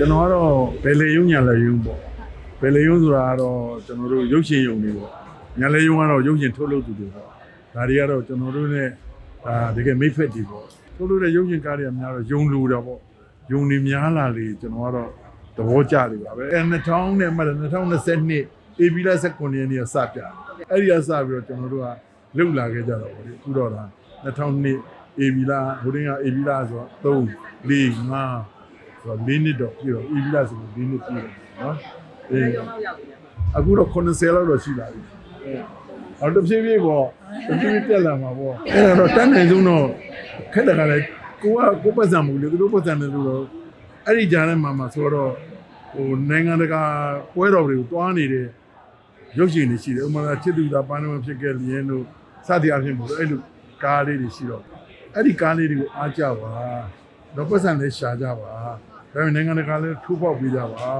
ကျွန်တော်ကတော့ဘယ်လေယုံညာလေယုံပေါ့ဘယ်လေယုံဆိုတာကတော့ကျွန်တော်တို့ရုပ်ရှင်ယုံတွေပေါ့ညာလေယုံကတော့ရုပ်ရှင်ထုတ်လုပ်သူတွေပေါ့ဒါတွေကတော့ကျွန်တော်တို့ ਨੇ ဒါတကယ်မိတ်ဖက်တွေပေါ့ထုတ်လုပ်တဲ့ရုပ်ရှင်ကားတွေကများတော့ယုံလူတာပေါ့ယုံနေများလာလေကျွန်တော်ကတော့သဘောကျတယ်ပါပဲအဲ2000နဲ့မှ2022 AB လ19ရက်နေ့ကစပြအဲ့ဒီကစပြီးတော့ကျွန်တော်တို့ကလှုပ်လာခဲ့ကြတော့ဗောလေအခုတော့ဒါ2002 AB လဟိုတင်းက AB လဆိုတော့3 4 5ဆို တော့၄နှစ်တော့ပြည့်တော့ AB လဆိုတော့၄နှစ်ပြည့်တယ်နော်အေးအခုတော့90လောက်တော့ရှိလာပြီအော်တဖြည်းဖြည်းပေါ့တဖြည်းဖြည်းတက်လာမှာပေါ့အဲ့ဒါတော့တန်းနိုင်ဆုံးတော့ခက်တယ်ကလည်းကိုကကိုပတ်စံမှုလေသူတို့ပတ်စံတယ်လို့တော့အဲ့ဒီကြားထဲမှာမှာဆိုတော့ဟိုနိုင်ငံတကာပွဲတော်တွေကိုတွားနေတဲ့ရုပ်ရှင်တွေရှိတယ်ဥပမာချစ်သူသာပန်းတော်ဖြစ်ခဲ့လျင်တို့စသည်အဖြစ်ပေါ့အဲ့လိုကားလေးတွေရှိတော့အဲ့ဒီကားလေးတွေကိုအားကြပါတော့ပတ်စံလေးရှာကြပါ ဒါပေမဲ့နိုင်ငံတကာလည်းထိုးပေါက်ပေးကြပါ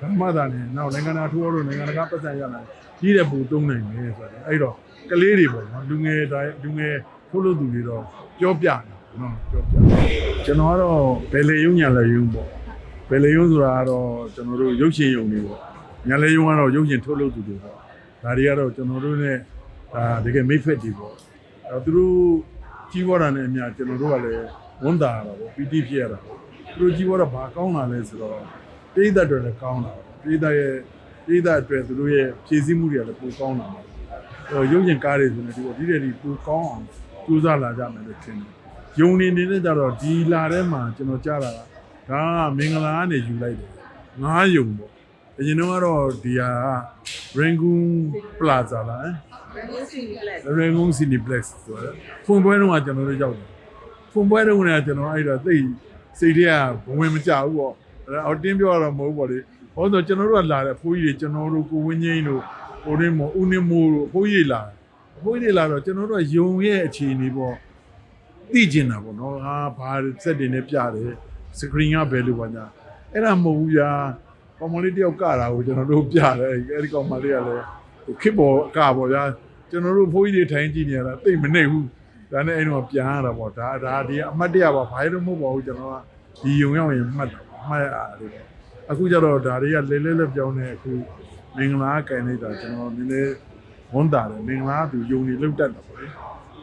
ဓမ္မသာနဲ့နောက်နိုင်ငံတကာထိုးတော့နိုင်ငံတကာပတ်စံရလာကြီးတဲ့ပူသုံးနိုင်တယ်ဆိုတော့အဲ့တော့ကလေးတွေပေါ့နော်လူငယ်တိုင်းလူငယ်ထိုးလို့သူတွေတော့ပြောပြတယ်နော်ပြောပြကျွန်တော်ကတော့ဘယ်လေယုံညာလေယုံပေါ့ဘယ်လေယုံဆိုတာကတော့ကျွန်တော်တို့ရုပ်ရှင်ယုံတွေပေါ့ညာလေယုံကတော့ရုပ်ရှင်ထုတ်လို့သူတွေပေါ့ဒါတွေကတော့ကျွန်တော်တို့ ਨੇ ဒါတကယ်မိတ်ဖက်တွေပေါ့အဲသူတို့ကြီးဝါတာနဲ့အများကျွန်တော်တို့ကလည်းဝန်တာရတာပေါ့ပီတိဖြစ်ရတာပေါ့ သူတို့ကြီးဝါတာဘာကောင်းလာလဲဆိုတော့ပိဋကတ်တွေလည်းကောင်းတာပေါ့ပိဋကတ်ရဲ့ပိဋကတ်အတွက်သူတို့ရဲ့ဖြည့်ဆည်းမှုတွေကလည်းပိုကောင်းလာတယ်ဟိုရုပ်ရှင်ကားတွေဆိုနေဒီပေါ့ဒီတဲ့ဒီပိုကောင်းအောင်ကြိုးစားလာကြမယ်လို့ထင်တယ်ယုံနေနေတဲ့ကြတော့ဒီလာထဲမှာကျွန်တော်ကြားလာတာဒါကမင်္ဂလာကနေယူလိုက်တယ်ငားယုံပေါ့အရင်တော့ကတော့ဒီဟာက Rangoon Plaza လားဟမ် Rangoon Cineplex ဆိုတော့ဖွင့်ပွဲတုန်းကကျွန်တော်တို့ရောက်တယ်ဖွင့်ပွဲတုန်းကကျွန်တော်အဲ့တော့သိ စိတ်ထဲကဘဝင်မကြဘူးပေါ့အဲ့အော်တင်းပြောရတော့မဟုတ်ပေါ့လေဟောဆိုကျွန်တော်တို့ကလာတယ်ဖိုးကြီးတွေကျွန်တော်တို့ကိုဝင်းငိမ့်တို့ဟိုရင်းမဦးနေမိုးတို့ဖိုးကြီးတွေလာတယ်ဖိုးကြီးတွေလာတော့ကျွန်တော်တို့ကယုံရဲ့အခြေအနေပေါ့သိကျင်တာပေါ့နော်ဟာဘာစက်တွေနဲ့ပြတယ်စကရင်ကဘယ်လိုပါညာအဲ့ဒါမဟုတ်ဘူးညာကောင်မလေးတယောက်ကတာကိုကျွန်တော်တို့ပြတယ်အဲ့ဒီကောင်မလေးကလည်းဟိုခစ်ပေါ်အကပေါ့ဗျာကျွန်တော်တို့ဖိုးကြီးတွေထိုင်ကြည့်နေရတာတိတ်မနေဘူး ဒါနဲ့အဲ့တော့ပြန်ရတာပေါ့ဒါဒါဒီအမှတ်တရပါဘာလို့မဟုတ်ပါဘူးကျွန်တော်ကဒီယုံရောက်ရင်မှတ်တာမှတ်ရတယ်ပေါ့အခုကျတော့ဒါတွေကလဲလဲလဲပြောင်းနေအခုမင်္ဂလာကင်လိုက်တာကျွန်တော်နည်းနည်းဝန်တာတယ်မင်္ဂလာသူယုံနေလောက်တတ်တာပေါ့လေ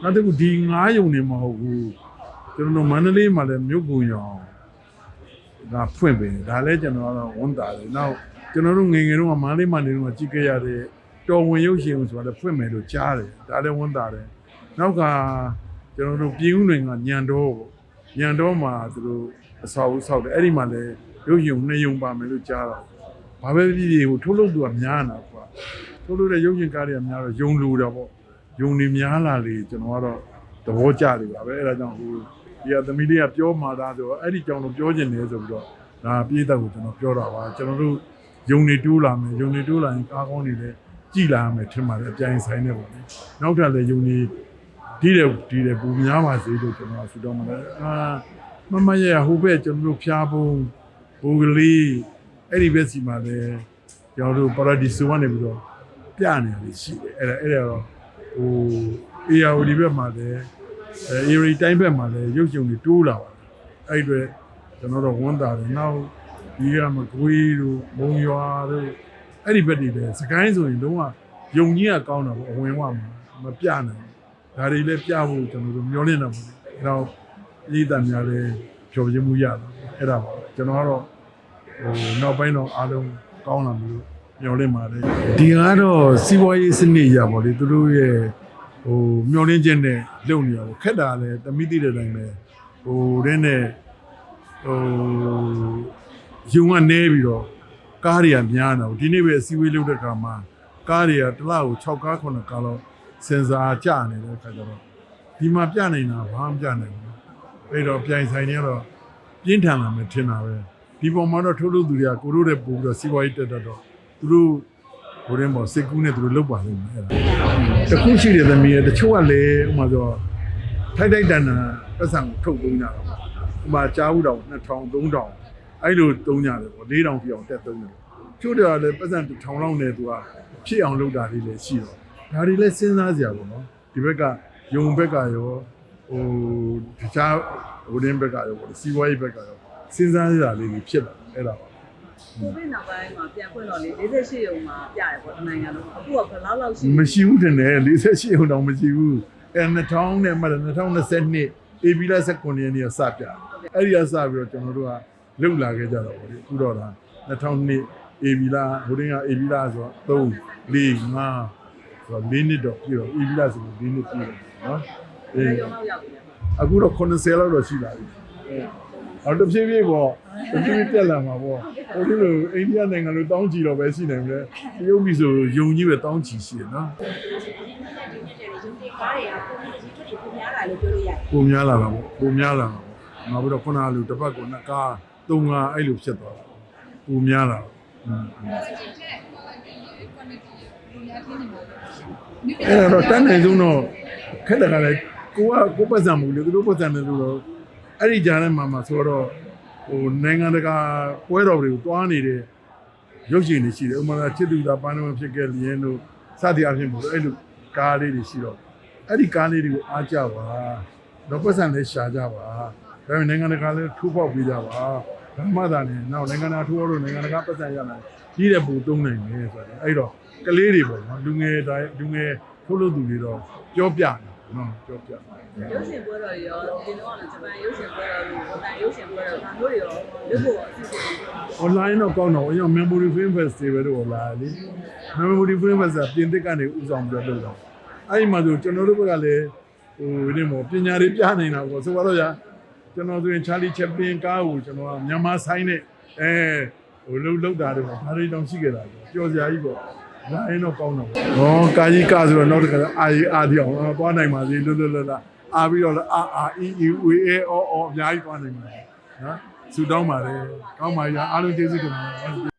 နောက်တစ်ခုဒီငားယုံနေမဟုတ်ဘူးကျွန်တော်တို့မန္တလေးမှာလည်းမြို့ကုန်ရောင်ဒါဖွင့်ပေးတယ်ဒါလည်းကျွန်တော်ကတော့ဝန်တာတယ်နောက်ကျွန်တော်တို့ငယ်ငယ်တုန်းကမန္တလေးမှာနေတုန်းကကြည့်ခဲ့ရတဲ့တော်ဝင်ရုပ်ရှင်ဆိုတာလည်းဖွင့်မယ်လို့ကြားတယ်ဒါလည်းဝန်တာတယ် နောက်ကကျွန်တော်တို့ပြည်ဦးလွင်ကညံတော်ပေါ့ညံတော်မှာသူတို့အဆောက်အဦဆောက်တယ်အဲ့ဒီမှာလည်းရုပ်ရှင်နှစ်ယုံပါမယ်လို့ကြားတော့ဘာပဲဖြစ်ဖြစ်ဟိုထုတ်လုပ်သူကများနေတာကွာထုတ်လုပ်တဲ့ရုပ်ရှင်ကားတွေကများတော့ယုံလူတာပေါ့ယုံနေများလာလေကျွန်တော်ကတော့သဘောကျတယ်ပါပဲအဲ့ဒါကြောင့်ဟိုဒီကသမီးလေးကပြောမှာသားဆိုတော့အဲ့ဒီကြောင့်တော့ပြောကျင်တယ်ဆိုပြီးတော့ဒါပြည့်တဲ့ကိုကျွန်တော်ပြောတာပါကျွန်တော်တို့ယုံနေတိုးလာမယ်ယုံနေတိုးလာရင်ကားကောင်းနေတယ်ကြည်လာမယ်ထင်ပါတယ်အပြိုင်ဆိုင်နေပါလေနောက်ထပ်လည်းယုံနေ ဒီတယ်ဒီတယ်ပူများပါစေလို့ကျွန်တော်ဆူတောင်းမှာလဲအာမမရဟိုဘက်ကျွန်တော်တို့ဖျားပုံဘူဂလီအဲ့ဒီဘက်စီမှာလည်းကျွန်တော်တို့ပါရာဒီဆိုကနေပြီးတော့ပြနေရတယ်ရှိတယ်အဲ့ဒါအဲ့ဒါတော့ဟို ARD ဘက်မှာလည်းအဲ ARD တိုင်းဘက်မှာလည်းရုပ်ရှင်တွေတိုးလာပါတယ်အဲ့ဒီအတွက်ကျွန်တော်တို့ဝန်တာတယ်နောက်ဒီကမကွေးတို့မုံရွာတို့အဲ့ဒီဘက်တွေလည်းစကိုင်းဆိုရင်လုံးဝယုံကြီးကကောင်းတာပေါ့အဝင်ဝမှာမပြနိုင်ဘူး ဒါတွေလည်းပြဖို့ကျွန်တော်တို့မျှော်လင့်တာပေါ့။နောက်ပြည်သားများလည်းဖြောပြမှုရတာအဲ့ဒါပါကျွန်တော်ကတော့ဟိုနောက်ပိုင်းတော့အားလုံးကောင်းလာပြီလို့မျှော်လင့်ပါတယ်။ဒီကတော့စီးပွားရေးစနစ်ရပါလေသူတို့ရဲ့ဟိုမျှော်လင့်ချက်နဲ့လုပ်နေရပါခက်တာလည်းတမိတိတဲ့တိုင်းပဲဟိုတဲ့နဲ့ဟိုယုံကနေပြီးတော့ကားတွေကများနေတာဒီနေ့ပဲအစည်းအဝေးလုပ်တဲ့အခါမှာကားတွေကတစ်လားကို6ကား9ကားလောက် စင်စာကျနေတဲ့အခါကျတော့ဒီမှာပြနိုင်တာဘာမှပြနိုင်ဘူးအဲ့တော့ပြိုင်ဆိုင်နေတော့ပြင်းထန်လာမယ်ထင်တာပဲဒီပုံမှာတော့ထုတ်လို့သူတွေကကိုတို့တဲ့ပို့ပြီးတော့စီးပွားရေးတက်တတ်တော့သူတို့ဟိုရင်ပေါ့စိတ်ကူးနဲ့သူတို့လောက်ပါလိမ့်မယ်အဲ့ဒါတခုရှိတယ်သမီးရဲ့တချို့ကလည်းဥပမာဆိုထိုက်ထိုက်တန်တန်ပတ်စံကိုထုတ်သုံးကြတာပေါ့ဥပမာကြားဘူးတော့2000 3000အဲ့လိုသုံးကြတယ်ပေါ့4000ပြအောင်တက်သုံးတယ်ချို့တွေကလည်းပတ်စံ1000လောက်နဲ့သူကဖြစ်အောင်လုပ်တာလေးလည်းရှိတော့ ဒါတွေလည်းစဉ်းစားစရာပေါ့နော်ဒီဘက်ကယုံဘက်ကရောဟိုတခြားဟိုတင်းဘက်ကရောပေါ့စီးပွားရေးဘက်ကရောစဉ်းစားစရာလေးတွေဖြစ်လာအဲ့ဒါပါကိုဗစ်နောက်ပိုင်းမှာပြန်ဖွင့်တော့လေ48ရုံမှာပြရပေါ့ဒီနိုင်ငံလုံးအခုကဘယ်လောက်လောက်ရှိမရှိဘူးတင်တယ်48ဟိုတောင်မရှိဘူးအဲ2000နဲ့မှ2022အေဗီလာ19ရက်နေ့ကစပြအဲ့ဒီကစပြီးတော့ကျွန်တော်တို့ကလုတ်လာခဲ့ကြတော့ဗောလေအခုတော့ဒါ2002အေဗီလာဟိုတင်းကအေဗီလာဆိုတော့3 4 5 ဆိုတော့၄နှစ်တော့ပြည့်တော့အေဗီလာဆိုတော့၄နှစ်ပြည့်တယ်နော်အေးရုံလောက်ရောက်ပြီအခုတော့90လောက်တော့ရှိလာပြီအဲအော်တဖြည်းဖြည်းပေါ့တဖြည်းဖြည်းတက်လာမှာပေါ့ဟိုဒီလိုအိန္ဒိယနိုင်ငံလိုတောင်းချီတော့ပဲရှိနိုင်တယ်တရုတ်ပြည်ဆိုယုံကြီးပဲတောင်းချီရှိတယ်နော်ကားတွေကပုံမှန်ကြီးထွက်တွေပုံများလာလို့ပြောလို့ရတယ်ပုံများလာတာပေါ့ပုံများလာတာပေါ့နောက်ပြီးတော့ခုနကလူတစ်ပတ်ကိုနှစ်ကားသုံးကားအဲ့လိုဖြစ်သွားတာပုံများလာอืม အဲ့တော့တန်းနေဆုံးတော့ခက်တယ်ကလည်းကိုကကိုပတ်စံမလို့လေသူတို့ပတ်စံတယ်လို့တော့အဲ့ဒီကြားထဲမှာမှာဆိုတော့ဟိုနိုင်ငံတကာပွဲတော်တွေကိုတွားနေတဲ့ရုပ်ရှင်တွေရှိတယ်ဥပမာချစ်သူသာပန်းတော်ဖြစ်ခဲ့လျင်တို့စသည်အဖြစ်မို့လို့အဲ့လိုကားလေးတွေရှိတော့အဲ့ဒီကားလေးတွေကိုအားကြပါတော့ပတ်စံလေးရှာကြပါဒါပေမဲ့နိုင်ငံတကာလည်းထိုးပေါက်ပြီးကြပါ ဓမ္မသာနဲ့နောက်နိုင်ငံတကာထိုးလို့နိုင်ငံတကာပတ်စံရမယ်ကြီးတဲ့ပူသုံးနိုင်တယ်ဆိုတော့အဲ့တော့ကလေးတွေပေါ့နော်လူငယ်တိုင်းလူငယ်ထိုးလို့သူတွေတော့ပြောပြတယ်နော်ပြောပြတယ်ရုပ်ရှင်ပွဲတော်တွေရောဒီတော့ဂျပန်ရုပ်ရှင်ပွဲတော်တွေဝတန်ရုပ်ရှင်ပွဲတော်ဒါမျိုးတွေရောလုပ်ဖို့အစီအစဉ်တွေ online တော့ကောင်းတော့အရင် memory film festival တို့လာလေ memory film festival ပြင်သစ်ကနေဥဆောင်ပြီးတော့လုပ်တော့အဲ့ဒီမှာဆိုကျွန်တော်တို့ဘက်ကလည်းဟိုဒီမောပညာတွေပြနေတာပေါ့ဆိုတော့ရာ ကျွန်တော်ဆိုရင် Charlie Chaplin ကားကိုကျွန်တော်ကမြန်မာဆိုင်နဲ့အဲဟိုလှုပ်လှုပ်တာတွေပေါ့ဒါတွေတောင်ရှိခဲ့တာပေါ့ပျော်စရာကြီးပေါ့လာရင်တော့ကောင်းတော့ဟောကာကြီးကာဆိုတော့နောက်တစ်ခါအာရီအာဒီအောင်သွားနိုင်ပါစေလွတ်လွတ်လပ်လပ်အာပြီးတော့အာအာအီအီဝေအေအောအောအများကြီးသွားနိုင်ပါစေနော်ဆူတောင်းပါတယ်ကောင်းပါရအားလုံးကျေးဇူးတင်ပါတယ်